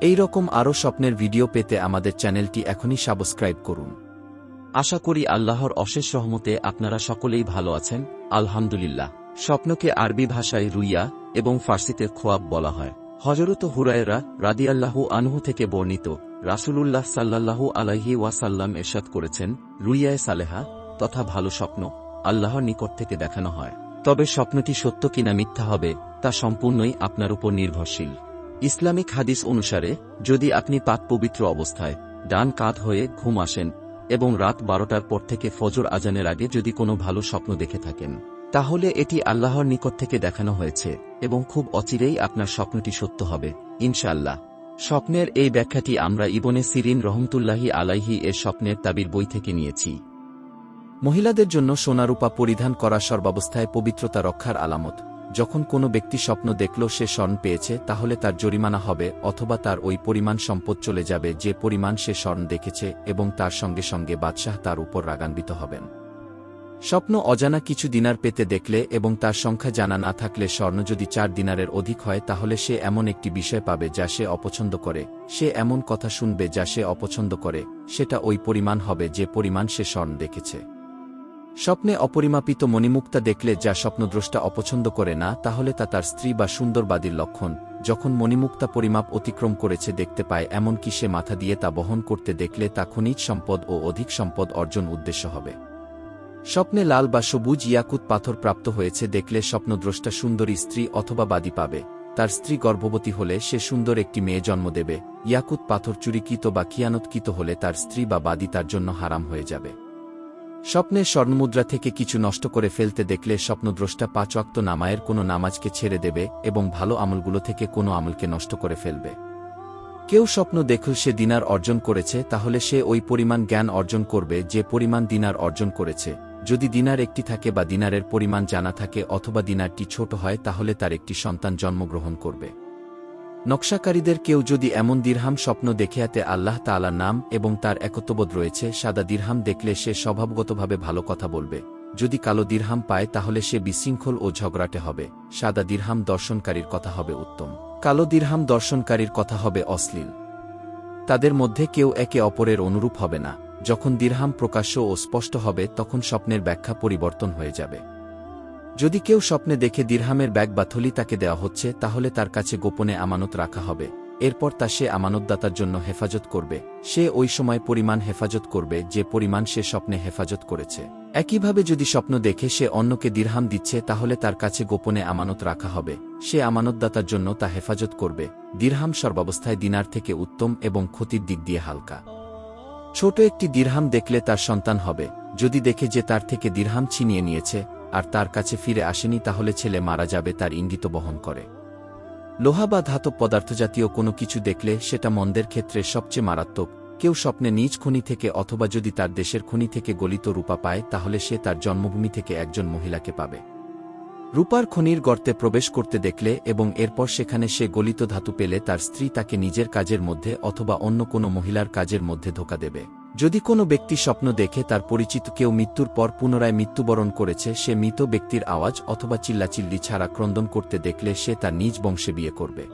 এই রকম আরও স্বপ্নের ভিডিও পেতে আমাদের চ্যানেলটি এখনই সাবস্ক্রাইব করুন। আশা করি আল্লাহর অশেষ রহমতে আপনারা সকলেই ভালো আছেন, আলহামদুলিল্লাহ। স্বপ্নকে আরবি ভাষায় রুইয়া এবং ফার্সিতে খোয়াব বলা হয়। হজরত হুরায়রা রাদিয়াল্লাহু আনহু থেকে বর্ণিত রাসূলুল্লাহ সাল্লাল্লাহু আলাইহি ওয়াসাল্লাম এরশাদ করেছেন, রুইয়ায় সালেহা তথা ভালো স্বপ্ন আল্লাহর নিকট থেকে দেখানো হয়। তবে স্বপ্নটি সত্য কিনা মিথ্যা হবে তা সম্পূর্ণই আপনার উপর নির্ভরশীল। ইসলামিক হাদিস অনুসারে, যদি আপনি পাক পবিত্র অবস্থায় ডান কাত হয়ে ঘুম আসেন এবং রাত বারোটার পর থেকে ফজর আজানের আগে যদি কোনো ভালো স্বপ্ন দেখে থাকেন, তাহলে এটি আল্লাহর নিকট থেকে দেখানো হয়েছে এবং খুব অচিরেই আপনার স্বপ্নটি সত্য হবে, ইনশাআল্লাহ। স্বপ্নের এই ব্যাখ্যাটি আমরা ইবনে সিরিন রহমতুল্লাহি আলাইহি এর স্বপ্নের তাবির বই থেকে নিয়েছি। মহিলাদের জন্য সোনারূপা পরিধান করা সর্বাবস্থায় পবিত্রতা রক্ষার আলামত। যখন কোনো ব্যক্তি স্বপ্ন দেখল সে স্বর্ণ পেয়েছে, তাহলে তার জরিমানা হবে অথবা তার ওই পরিমাণ সম্পদ চলে যাবে যে পরিমাণ সে স্বর্ণ দেখেছে এবং তার সঙ্গে সঙ্গে বাদশাহ তার উপর রাগান্বিত হবেন। স্বপ্ন অজানা কিছু দিনার পেতে দেখলে এবং তার সংখ্যা জানা না থাকলে স্বর্ণ যদি চার দিনারের অধিক হয়, তাহলে সে এমন একটি বিষয় পাবে যা সে অপছন্দ করে। সে এমন কথা শুনবে যা সে অপছন্দ করে, সেটা ওই পরিমাণ হবে যে পরিমাণ সে স্বর্ণ দেখেছে। স্বপ্নে অপরিমাপিত মণিমুক্তা দেখলে যা স্বপ্নদ্রষ্টা অপছন্দ করে না, তাহলে তা তার স্ত্রী বা সুন্দরবাদীর লক্ষণ। যখন মণিমুক্তা পরিমাপ অতিক্রম করেছে দেখতে পায়, এমনকি সে মাথা দিয়ে তা বহন করতে দেখলে তা খনিজ সম্পদ ও অধিক সম্পদ অর্জন উদ্দেশ্য হবে। স্বপ্নে লাল বা সবুজ ইয়াকুত পাথর প্রাপ্ত হয়েছে দেখলে স্বপ্নদ্রষ্টা সুন্দরী স্ত্রী অথবা বাদী পাবে। তার স্ত্রী গর্ভবতী হলে সে সুন্দর একটি মেয়ে জন্ম দেবে। ইয়াকুত পাথর চুরিকৃত বা খিয়ানতকৃত হলে তার স্ত্রী বা বাদী তার জন্য হারাম হয়ে যাবে। স্বপ্নে স্বর্ণমুদ্রা থেকে কিছু নষ্ট করে ফেলতে দেখলে স্বপ্নদ্রষ্টা পাঁচ অক্ত নামায়ের কোনো নামাজকে ছেড়ে দেবে এবং ভালো আমলগুলো থেকে কোনো আমলকে নষ্ট করে ফেলবে। কেউ স্বপ্ন দেখল সে দিনার অর্জন করেছে, তাহলে সে ওই পরিমাণ জ্ঞান অর্জন করবে যে পরিমাণ দিনার অর্জন করেছে। যদি দিনার একটি থাকে বা দিনারের পরিমাণ জানা থাকে অথবা দিনারটি ছোট হয়, তাহলে তার একটি সন্তান জন্মগ্রহণ করবে। নকশাকারীদের কেউ যদি এমন দিরহাম স্বপ্ন দেখে আতে আল্লাহ তাআলা নাম এবং তার একত্ববোধ রয়েছে, সাদা দিরহাম দেখলে সে স্বভাবগতভাবে ভালো কথা বলবে। যদি কালো দিরহাম পায়, তাহলে সে বিশৃঙ্খল ও ঝগড়াটে হবে। সাদা দিরহাম দর্শনকারীর কথা হবে উত্তম। কালো দিরহাম দর্শনকারীর কথা হবে অশ্লীল। তাদের মধ্যে কেউ একে অপরের অনুরূপ হবে না। যখন দিরহাম প্রকাশ্য ও স্পষ্ট হবে, তখন স্বপ্নের ব্যাখ্যা পরিবর্তন হয়ে যাবে। যদি কেউ স্বপ্নে দেখে দিরহামের ব্যাগ বা থলি তাকে দেওয়া হচ্ছে, তাহলে তার কাছে গোপনে আমানত রাখা হবে। এরপর তা সে আমানতদাতার জন্য হেফাজত করবে। সে ওই সময় পরিমাণ হেফাজত করবে, যে পরিমাণ সে স্বপ্নে হেফাজত করেছে। একইভাবে যদি স্বপ্ন দেখে সে অন্যকে দিরহাম দিচ্ছে, তাহলে তার কাছে গোপনে আমানত রাখা হবে। সে আমানতদাতার জন্য তা হেফাজত করবে। দিরহাম সর্বাবস্থায় দিনার থেকে উত্তম এবং ক্ষতির দিক দিয়ে হালকা। ছোট একটি দিরহাম দেখলে তার সন্তান হবে। যদি দেখে যে তার থেকে দিরহাম ছিনিয়ে নিয়েছে আর তার কাছে ফিরে আসেনি, তাহলে ছেলে মারা যাবে, তার ইঙ্গিত বহন করে। লোহা বা ধাতব পদার্থজাতীয় কোনো কিছু দেখলে সেটা মন্দের ক্ষেত্রে সবচেয়ে মারাত্মক। কেউ স্বপ্নে নিজ খনি থেকে অথবা যদি তার দেশের খনি থেকে গলিত রূপা পায়, তাহলে সে তার জন্মভূমি থেকে একজন মহিলাকে পাবে। রূপার খনির গর্তে প্রবেশ করতে দেখলে এবং এরপর সেখানে সে গলিত ধাতু পেলে তার স্ত্রী তাকে নিজের কাজের মধ্যে অথবা অন্য কোনো মহিলার কাজের মধ্যে ধোকা দেবে। যদি কোনো ব্যক্তি স্বপ্ন দেখে তার পরিচিত কেউ মৃত্যুর পর পুনরায় মৃত্যুবরণ করেছে, সে মৃত ব্যক্তির আওয়াজ অথবা চিল্লাচিল্লি ছাড়া ক্রন্দন করতে দেখলে সে তার নিজ বংশে বিয়ে করবে।